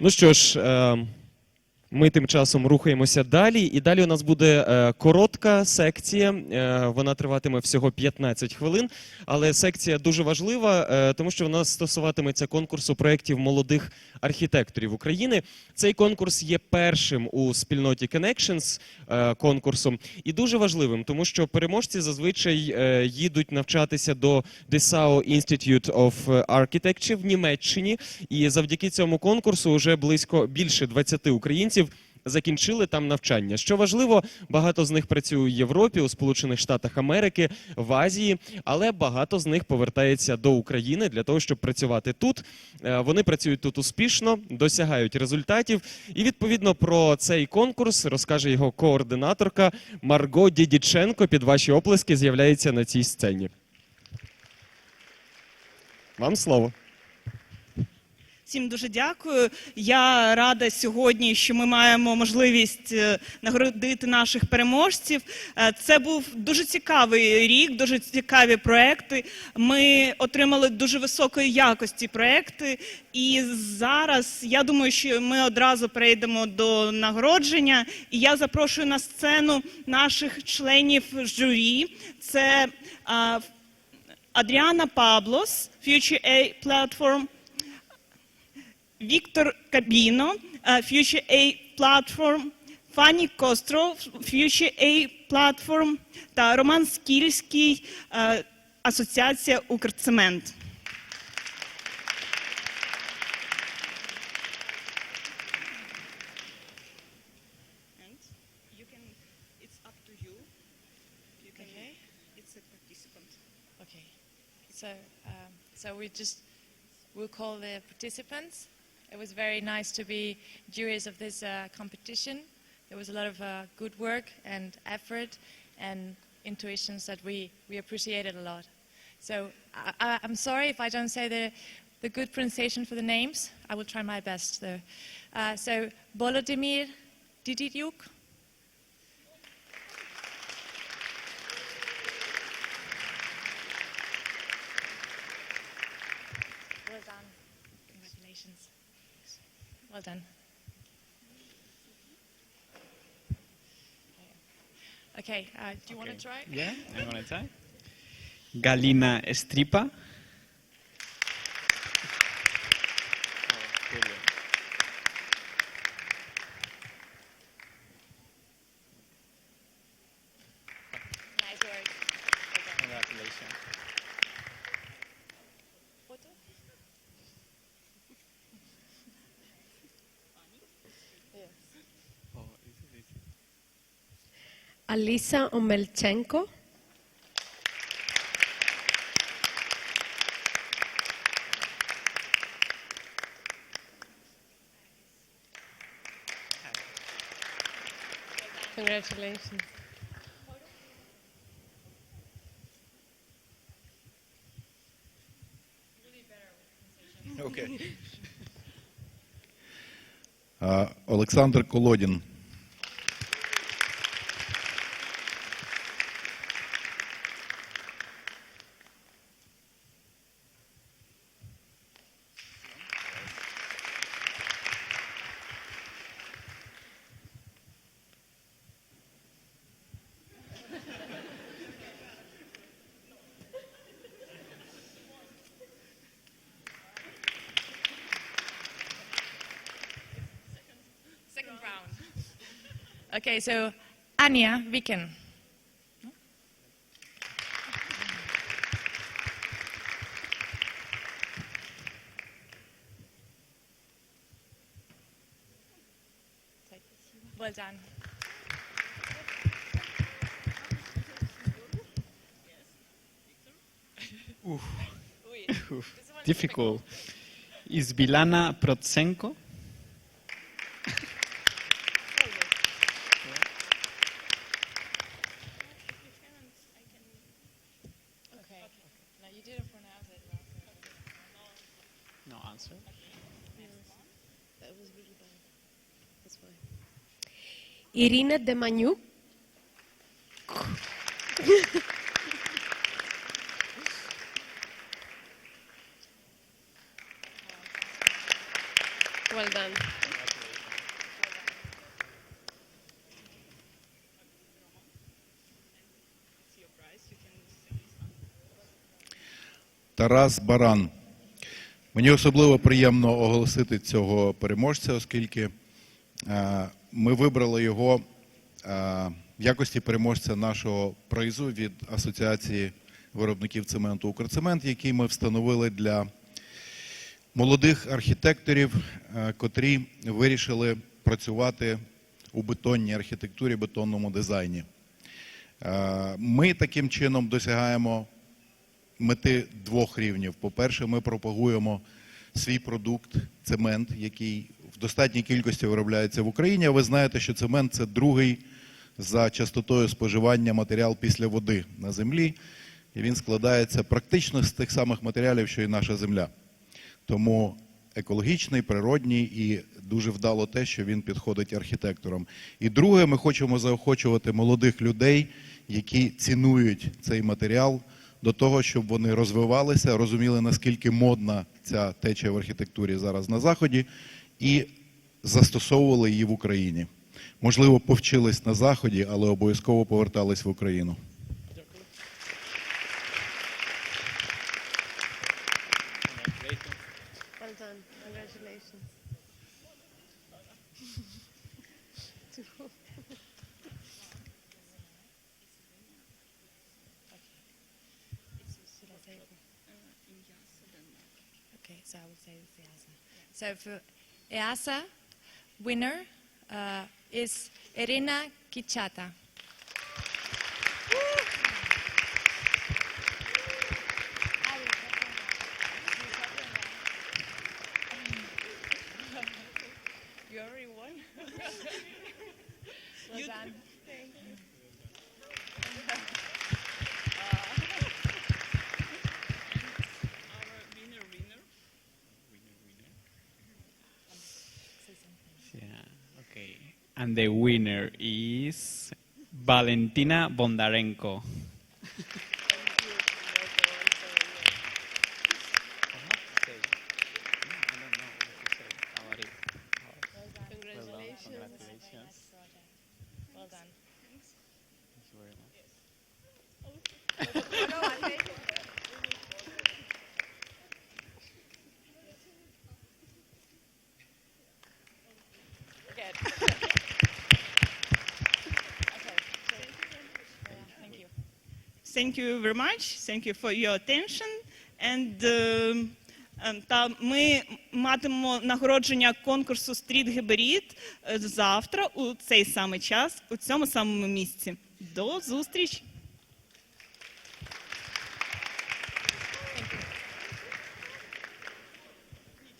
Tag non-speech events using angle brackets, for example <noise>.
Ну що ж, е, ми тим часом рухаємося далі, і далі у нас буде е, коротка секція. Е, вона триватиме всього 15 хвилин. Але секція дуже важлива, е, тому що вона стосуватиметься конкурсу проєктів молодих архітекторів України. Цей конкурс є першим у спільноті Connections е, конкурсом і дуже важливим, тому що переможці зазвичай їдуть навчатися до Dessau Institute of Architecture в Німеччині. І завдяки цьому конкурсу вже близько більше 20 українців. Закінчили там навчання. Що важливо, багато з них працює у Європі, у Сполучених Штатах Америки, в Азії, але багато з них повертається до України для того, щоб працювати тут. Е, Вони працюють тут успішно, досягають результатів. І відповідно про цей конкурс розкаже його координаторка Марго Дідіченко. Під ваші оплески з'являється на цій сцені. Вам слово. Всім дуже дякую. Я рада сьогодні, що ми маємо можливість е, нагородити наших переможців. Е, Це був дуже цікавий рік, дуже цікаві проекти. Ми отримали дуже високої якості проекти. І зараз я думаю, що ми одразу перейдемо до нагородження. І я запрошую на сцену наших членів журі. Це Адріана Паблос, Future A Platform. Віктор Кабіно, е, Future A Platform, Фані Костров, Future A Platform та Роман Скільський, е, Асоціація Укрцемент. Okay. Okay. So, um, so we just we'll call the participants. It was very nice to be jurors of this uh, competition. There was a lot of uh, good work and effort and intuitions that we, we appreciated a lot. So I, I'm sorry if I don't say the, the good pronunciation for the names. I will try my best though. Uh, so Volodymyr Didiuk. Well. Congratulations. Well done. Okay, uh, do you want to try? Yeah, I'm gonna try. Galina Estripa. Nice work. Congratulations. Photo? Yes. Oh, is it easy? Alisa Omelchenko. Congratulations. Окей. А, Олександр Колодін. Okay, so Anya Viken. Well done. Difficult. Is Bilana Protsenko? You didn't pronounce it well. No answer. That was really bad. That's why. Irina Demaniuk. well done. Тарас Баран. Мені особливо приємно оголосити цього переможця, оскільки е, ми вибрали його е, в якості переможця нашого призу від Асоціації виробників цементу Укрцемент, який ми встановили для молодих архітекторів, е, котрі вирішили працювати у бетонній архітектурі, бетонному дизайні. Ми таким чином досягаємо мети двох рівнів. По-перше, ми пропагуємо свій продукт, цемент, який в достатній кількості виробляється в Україні. А ви знаєте, що цемент це другий за частотою споживання матеріал після води на землі. І він складається практично з тих самих матеріалів, що і наша земля. Тому екологічний, природній і дуже вдало те, що він підходить архітекторам. І друге, ми хочемо заохочувати молодих людей, які цінують цей матеріал, до того, щоб вони розвивалися, розуміли, наскільки модна ця течія в архітектурі зараз на Заході, і застосовували її в Україні. Можливо, повчились на Заході, але обов'язково повертались в Україну. Congratulations. <laughs> so I say it's EASA. So for EASA, winner uh, is Irina Kichata. And the winner is Valentina Bondarenko. Thank you very much. Thank you for your attention. And um, ем, та ми матимемо нагородження конкурсу Стріт Геберіт завтра у цей самий час, у цьому самому місці. До зустрічі!